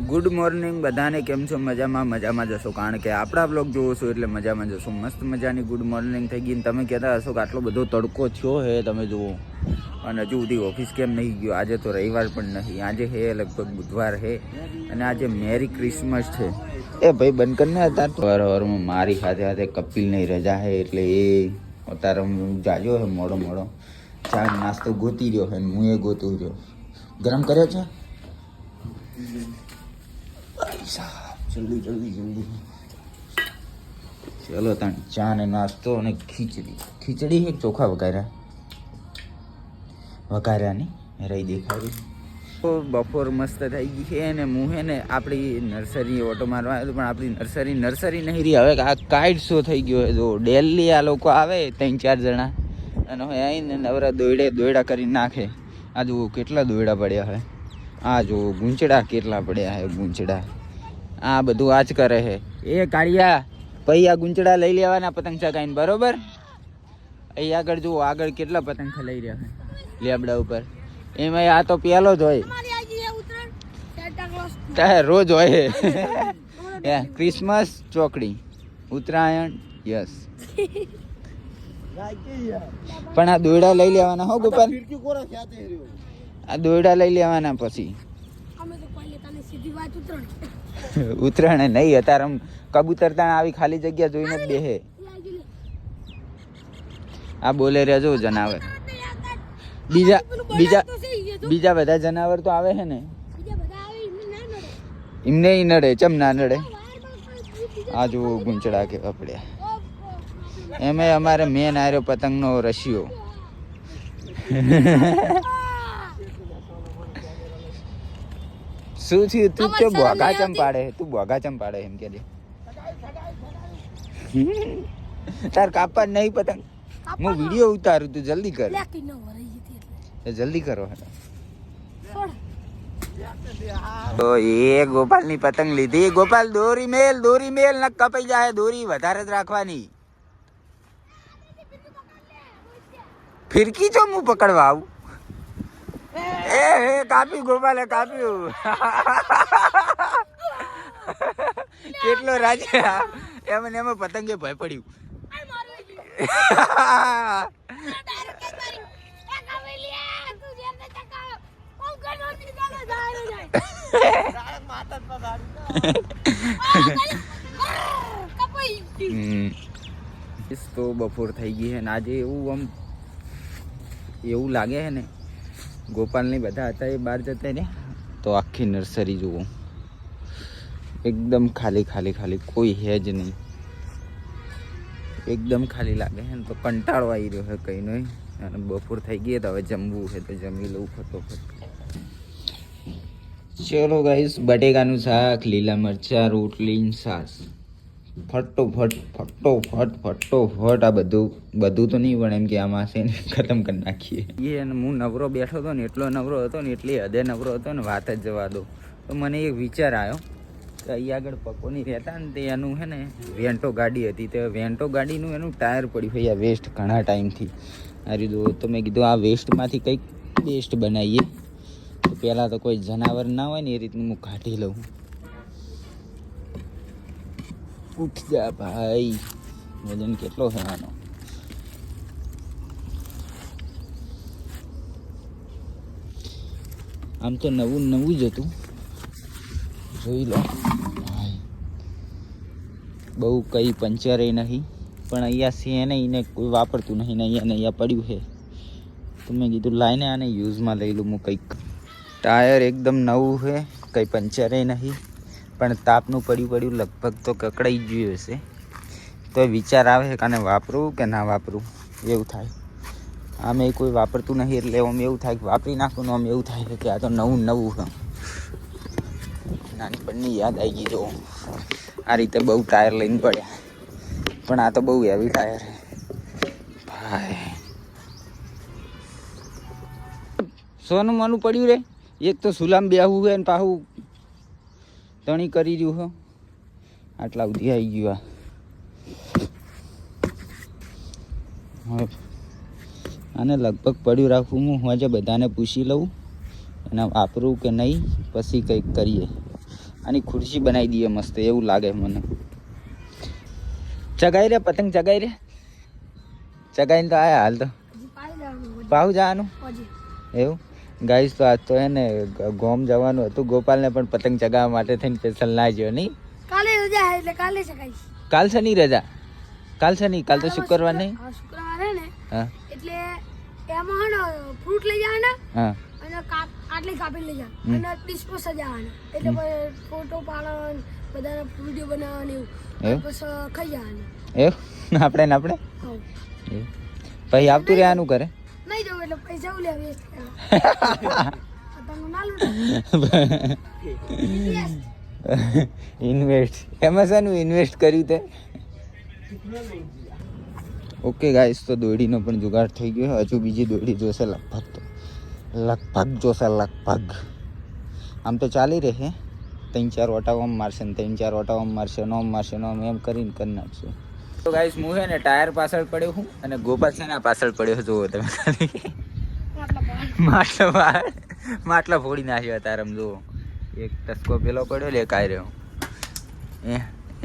Good morning બધાને કેમ છો? મજામાં મજામાં જશો કારણ કે આપણા બ્લોગ જોવો છો એટલે મજામાં જશો મસ્ત મજાની ગુડ મોર્નિંગ થઈ ગઈ તમે કહેતા હશો કે આટલો બધો તડકો થયો હે, તમે જુઓ. અને હજુ સુધી ઓફિસ કેમ નહીં ગયો? આજે તો રવિવાર પણ નહીં. આજે હે, લગભગ બુધવાર હે. અને આજે મેરી ક્રિસમસ છે. એ ભાઈ, બંધ કરીને હતા વાર વારમાં મારી સાથે સાથે કપિલની રજા હે એટલે એ અત્યારે હું જાજો હે મોડો મોડો. ચા નાસ્તો ગોતી રહ્યો હે ને હું એ ગોતું રહ્યો. ગરમ કર્યો છે ભાઈ જલ્દી જલ્દી જલ્દી ચલો. તણ, ચા ને નાસ્તો અને ખીચડી. ખીચડી એક ચોખા વઘાર્યા. વઘાર્યા નહીં, રહી દેખાડી તો બપોર મસ્ત થઈ ગઈ છે અને હું હે ને, આપણી નર્સરી ઓટો મારવા આવ્યો પણ આપણી નર્સરી નર્સરી નહીં રહી. હવે આ કાઇટ શો થઈ ગયો જો, ડેલી આ લોકો આવે ત્રણ ચાર જણા. અને હવે આવીને નવરા દોયડે દોયડા કરી નાખે. આ જુઓ કેટલા દોયડા પડ્યા હવે આ જુઓ, ગુંચડા કેટલા પડ્યા છે, ગુંચડા. આ બધું આ કરે છે. એ કાળિયા પછી આ ગુંચડા લઈ લેવાના પતંગ ચગાઈને બરોબર? અહીં આગળ જુઓ આગળ કેટલા પતંગ લઈ રહ્યા છે લેબડા ઉપર. એમાં આ તો પેલો જ હોય. રોજ હોય. ક્રિસમસ ચોકડી. ઉત્તરાયણ યસ પણ આ દોરડા લઈ લેવાના હો ગોપાલ? આ દોરડા લઈ લેવાના પછી. ઉતરાણે નહીં, અત્યારે આમ કબૂતર તાણ આવી ખાલી જગ્યા જોઈને બેહે. આ બોલે રહ્યા જોવો જનાવર. બીજા બીજા બીજા બધા જનાવર તો આવે છે ને? એમને ઈ નડે, ચમ ના નડે? આ જુઓ ગુંચડા કે પડ્યા. એમે અમારે મેન આર્યો પતંગનો રશિયો શું છે તું કે બોગા ચમ પાડે તું બોગા ચમ પાડે એમ કે દે તાર કાપવા નહીં પતંગ. હું વીડિયો ઉતારું તું જલ્દી કર. જલ્દી કરો તો એ ગોપાલની પતંગ લીધી. ગોપાલ દોરી મેલ દોરી મેલ ન કપાઈ જાય દોરી વધારે જ રાખવાની. ફિરકી ચો હું પકડવા આવું? એ હે કાપ્યું, ગોપાલે કાપ્યું કેટલો રાજા એમ ને એમાં પતંગે ભય પડ્યું. તો બપોર થઈ ગઈ છે ને, આજે એવું આમ એવું લાગે છે ને ગોપાલની બધા હતા એ બહાર જતા ને, તો આખી નર્સરી જુઓ. એકદમ ખાલી ખાલી ખાલી, કોઈ હે જ નહીં. એકદમ ખાલી લાગે છે ને, તો કંટાળો આવી રહ્યો છે કંઈ નહીં અને બપોર થઈ ગઈ તો હવે જમવું છે, તો જમી લઉં ફટોફટ. ચલો ગાઈસ બટેકાનું શાક, લીલા મરચાં, રોટલી છાશ. ફટોફટ ફટોફટ ફટોફટ. આ બધું બધું તો નહીં પણ એમ કે આમાં છે ને, ખતમ કરી નાખીએ. એ અને હું નવરો બેઠો હતો ને, એટલો નવરો હતો ને, એટલી હદે નવરો હતો ને, વાત જ જવા દો. તો મને એક વિચાર આવ્યો કે અહીં આગળ પકોની રહેતા ને તે એનું છે ને, વેન્ટો ગાડી હતી. તે વેન્ટો ગાડીનું એનું ટાયર પડ્યું હોય, આ વેસ્ટ ઘણા ટાઈમથી. આ રીતું તો મેં કીધું, આ વેસ્ટમાંથી કંઈક બેસ્ટ બનાવીએ. તો પહેલાં તો કોઈ જનાવર ના હોય ને, એ રીતનું હું કાઢી લઉં. ઉઠ જા ભાઈ, વજન કેટલો છે આનો? આમ તો નવું નવું જ હતું. જોઈ લો. બહુ કંઈ પંચરે નહીં, પણ અહીંયા છે નહીં ને કોઈ વાપરતું નહીં ને અહીંયા ને અહીંયા પડ્યું છે. તો મેં કીધું, લાઈને આને યુઝમાં લઈ લઉં. હું કંઈક ટાયર એકદમ નવું છે, કંઈ પંચરે નહીં. પણ તાપનું પડ્યું પડ્યું લગભગ તો કકડાઈ ગયું હશે. તો વિચાર આવે કે આને વાપરવું કે ના વાપરવું એવું થાય. આમે કોઈ વાપરતું નહીં એટલે આમ એવું થાય કે વાપરી નાખું આમ એવું થાય કે આ તો નવું નવું નાનપણની યાદ આવી ગઈ, જો. આ રીતે બહુ ટાયર લઈને પડ્યા. પણ આ તો બહુ હેવી ટાયર ભાઈ. સોનું મોનું પડ્યું રે? એક તો સુલામ બેહવું છે ને પાછું તણી કરી રહ્યું હો. આટલા સુધી આવી ગયું આ. હવે આને લગભગ પડ્યું રાખવું હું. આજે બધાને પૂછી લઉં એને વાપરું કે નહીં પછી કંઈક કરીએ. આની ખુરશી બનાવી દઈએ મસ્ત એવું લાગે મને. ચગાઈ રે પતંગ ચગાઈ રે. ચગાઈને તો આયા હાલ તો. પાહુ જવાનું? એવું? ગાઈસ તો આજ તો હે ને ગોમ જવાનું હતું. ગોપાલને પણ પતંગ ચગાવવા માટે થઈને સ્પેશિયલ ના જ્યો નહીં? કાલે રજા છે એટલે કાલે શકાય કાલ શની રજા? કાલ શની કાલ તો શુક્રવાર નહીં? હા શુક્રવારે ને. હા. એટલે એમાં હે ફ્રૂટ લઈ જવાના હા. અને કાપ આટલી કાપી લઈ. જવાના. અને ડિસ્પો સજાવવાના. એટલે ફોટો પાડવાનો બધાના વીડિયો બનાવવાનો એવું. પછી ખાઈ જવાનું. એવું? આપણે ને આપણે? પછી આવતું રહેવાનું કરે નહીં જવું એટલે પૈસા ઉલ્યા વેસ્ટ ઇન્વેસ્ટ એમાં શાનું ઇન્વેસ્ટ કર્યું તે? ઓકે ગાઈસ તો દોડીનો પણ જુગાડ થઈ ગયો હજુ બીજી દોડી જોશે લગભગ તો. લગભગ જોશે લગભગ. આમ તો ચાલી રહે. ત્રણ ચાર ઓટા ઓમ મારશે ને ત્રણ ચાર ઓટા ઓમ મારશે નોમ મારશે નોમ એમ કરીને કરી નાખશે. તો ગાઈસ હું છે ને ટાયર પાછળ પડ્યો હું અને ગોપાલ છે ને પાછળ પડ્યો જુઓ તમે માટલો બહાર માટલો ફોડી નાખ્યો તારમ જુઓ. એક ટસકો પેલો પડ્યો લે કાંઈ રહ્યો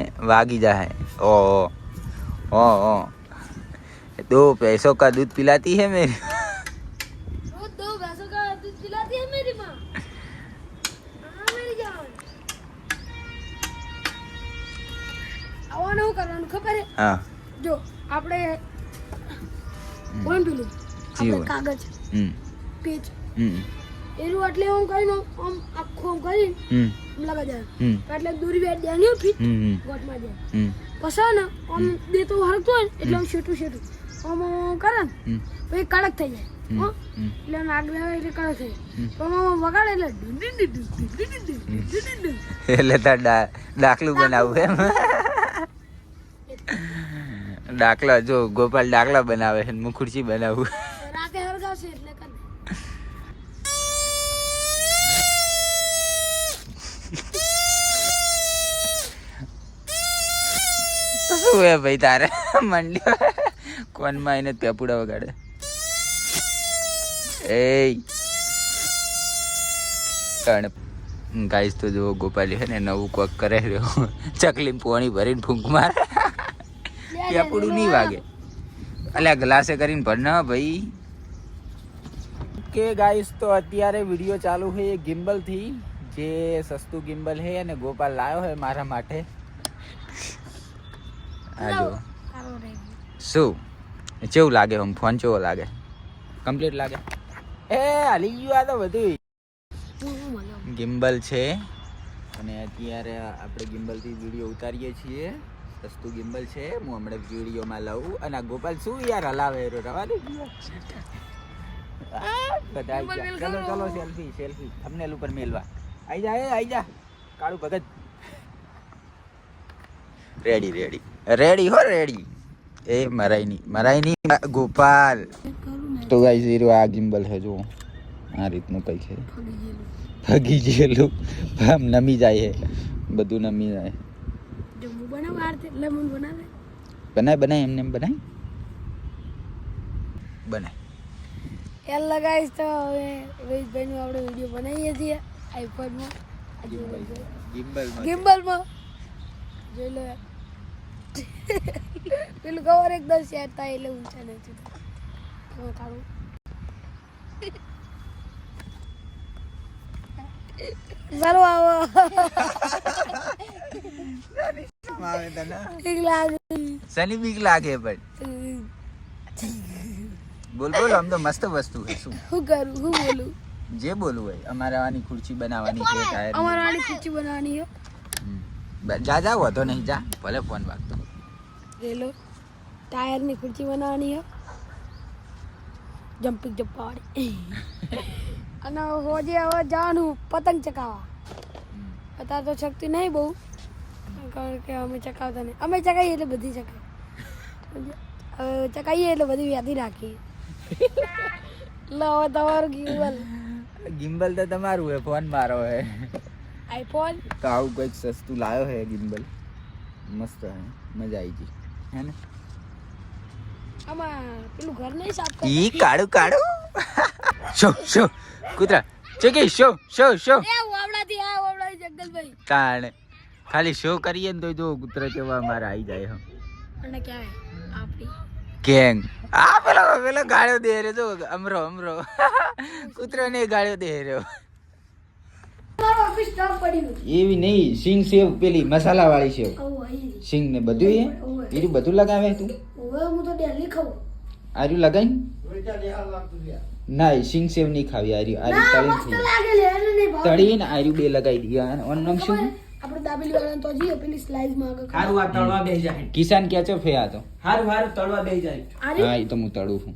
એ વાગી જાય ઓ ઓ ઓ દો પૈસો કા દૂધ પીલાતી હે મેરી? હા. જો આપણે કોણ પેલું આપણે કાગજ હમ. પેજ. હમ. એનું એટલે હું કરીને આમ આખો આમ હમ. લગા જાય એટલે દૂરી બેટ જાય ને ફીટ ગોટમાં જાય. પછી ને આમ બે તો હરકતો હોય એટલે આમ શેટું શેટું આમ કરે ને પછી કડક થઈ જાય. એટલે નાગલે એટલે કડક થઈ પણ આમ એટલે એટલે ડાકલું બનાવવું એમ. દાખલા જો ગોપાલ ડાકલા બનાવે છે ને હું ખુરશી બનાવું. રાતે હરગાવશે એટલે કર શું હે ભાઈ તારે? મંડી કોનમાં એને પેપુડા વગાડે? એ ગાઈસ તો જો ગોપાલી છે ને નવું કોક કરે રહ્યો. ચકલી પોણી ભરીને ફૂંક મારે. પેપુડું નહીં વાગે. અલ્યા ગ્લાસે કરીને ભર ના ભાઈ. કે ગાઈસ તો અત્યારે વીડિયો ચાલુ છે એ ગિમ્બલથી જે સસ્તું ગિમ્બલ છે અને ગોપાલ લાવ્યો છે મારા માટે. આ જો શું? કેવું લાગે? આમ ફોન કેવો લાગે? કમ્પ્લીટ લાગે. એ હાલી ગયું આ તો બધું ગિમ્બલ છે. અને અત્યારે આપણે ગિમ્બલથી વીડિયો ઉતારીએ છીએ. સસ્તું ગિમ્બલ છે હું હમણાં વિડીયોમાં લઉં. અને આ ગોપાલ શું યાર હલાવે રહ્યો? રવા દે ચલો ચલો સેલ્ફી સેલ્ફી. થંબનેલ ઉપર મેલવા. આઈ જા એ આઈ જા. કાળું ભગત. રેડી રેડી રેડી હો રેડી એ મરાઈ નહીં મરાઈ નહીં ગોપાલ. તો ગાઈ ઝીરો આ ગિમ્બલ છે જો આ રીતનું કઈ છે. ભાગી ગયેલું. આમ નમી જાય છે બધું નમી જાય. જો બનાવ બનાવું લેમન બનાવે. બનાય બનાય એમને એમ બનાય. બનાય. એલ લગાવીશ તો હવે રોહિતભાઈનું આપણે વીડિયો બનાવીએ છીએ આઈફોનમાં ગિમ્બલમાં જોઈ લો. પેલું કવર એકદમ શેર થાય એટલે ઊંચા નથી થતા. કાઢું. ચાલો આવો. લાગે શની બીક લાગે પણ બોલ બોલ આમ તો મસ્ત વસ્તુ છે શું? હું કરું હું બોલું? જે બોલવું હોય અમારે આની ખુરશી બનાવવાની છે ટાયર અમારે આની ખુરશી બનાવવાની છે. જા જા વધો નહીં જા ભલે ફોન વાગતો. રેલો ટાયરની ખુરચી બનાવવાની છે? જમ્પિંગ જપ્પાવાળી અને હોજે હવે જવાનું પતંગ ચકાવવા અત્યારે તો શક્તિ નહીં બહુ. કારણ કે અમે ચકાવતા નહીં. અમે ચકાઈએ એટલે બધી ચકાઈ ચકાઈએ એટલે બધી વ્યાધી રાખીએ એટલે હવે તમારું ગિમ્બલ. ગિમ્બલ તો તમારું હે ફોન મારો હે. આઈફોન? તો આવું કંઈક સસ્તું લાવ્યો હે ગિમ્બલ? મસ્ત હે મજા આવી ગઈ. હે ને? આમાં પેલું ઘર નહીં સાફ ઈ કાળું કાળું. શો શો કૂતરા. ચકી શો શો શો. એ વાવડાથી આ વાવડાથી જંગલભાઈ તાણ. ખાલી શો કરીએ ને તો જો કૂતરા કેવા મારા આવી જાય હમ અને કહેવાય આપણી? કેંગ આ પેલો પેલો ગાળ્યો દે રે જો અમરો અમરો. કૂતરો ને ગાળ્યો દે રહ્યો. મારો ઓફિસ સ્ટોપ પડ્યું એવી નહીં સિંગ સેવ પેલી મસાલા વાળી સેવ સિંગ ને બધું એ? એરું બધું લગાવે તું? હવે હું તો ડેલી ખાઉં આર્યું લગાઈ ના? સિંગ સેવ નહીં ખાવી આર્યું. આર્યું ના તળી મસ્ત લાગે લે એને નહીં ભાવ તળી ને આર્યું બે લગાઈ દઈએ અને ઓન નામ શું? દાબેલી વાળા તો જઈએ પેલી સ્લાઈસમાં આગળ હારું આ તળવા બેસી જાય. કિસાન કેચઅપ હે આ તો. હારું હારું તળવા બેસી જાય. હા એ તો હું તળું છું.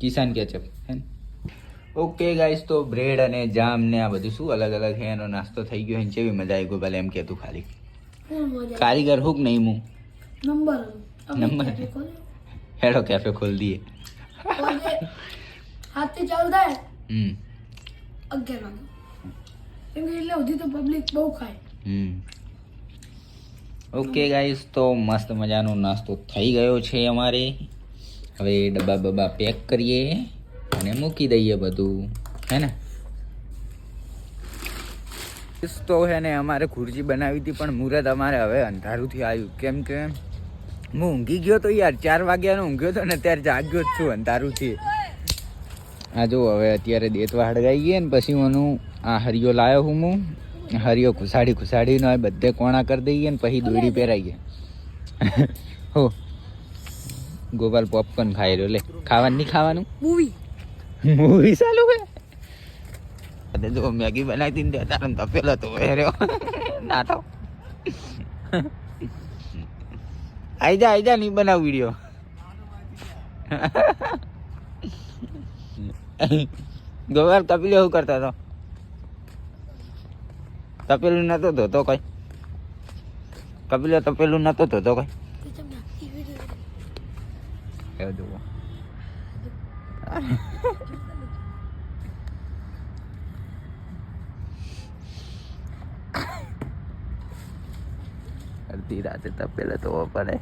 Kissan ketchup hey okay guys તો બ્રેડ અને જામ ને આ બધું શું અલગ અલગ હે? એનો નાસ્તો થઈ ગયો હે ને? કેવી મજા આવી ગઈ ભલે એમ કહેતું ખાલી. કારીગર હુક નહીં હું. Number number. હેડો કેફે ખોલ દીએ હાથે ચાલુ થાય? હમ. અગિયાર વાગે. કેમ કે એટલે સુધી તો પબ્લિક બહુ ખાય. ઓકે ગાઈસ તો મસ્ત મજાનો નાસ્તો થઈ ગયો છે અમારે. હવે ડબ્બા બબ્બા પેક કરીએ અને મૂકી દઈએ બધું. હે ને? તો હે ને અમારે ખુરશી બનાવી હતી પણ મુહૂર્ત અમારે હવે અંધારુંથી આવ્યું. કેમ કે હું ઊંઘી ગયો તો યાર ચાર વાગ્યાનો ઊંઘ્યો તો ને ત્યારે જાગ્યો જ છું અંધારુંથી. આ જો હવે અત્યારે દેતવા હળગાઈ ગઈ ને પછી હું આ હરિયો લાયો હું હું. હરિયો ખુસાડી ખુસાડીનો આ બધે કોણા કરી દઈએ ને પછી દોડી પહેરાઈએ. હો. ગોપાલ પોપકોર્ન ખાઈ રહ્યો લે. ખાવાનું નહીં ખાવાનું? મૂવી મૂવી ચાલુ હે અરે જો મેગી બનાવી દીધી તારે તપેલો તો રહ્યો. ના તો આઈ જા આઈ જા નહીં બનાવ વીડિયો ગોપાલ કપિલે શું કરતા હતો? તપેલું નતો ધોતો કઈ? કપિલો તપેલું નતો ધોતો કઈ? એવું જુઓ. અડધી રાતે તપેલો તો પડે.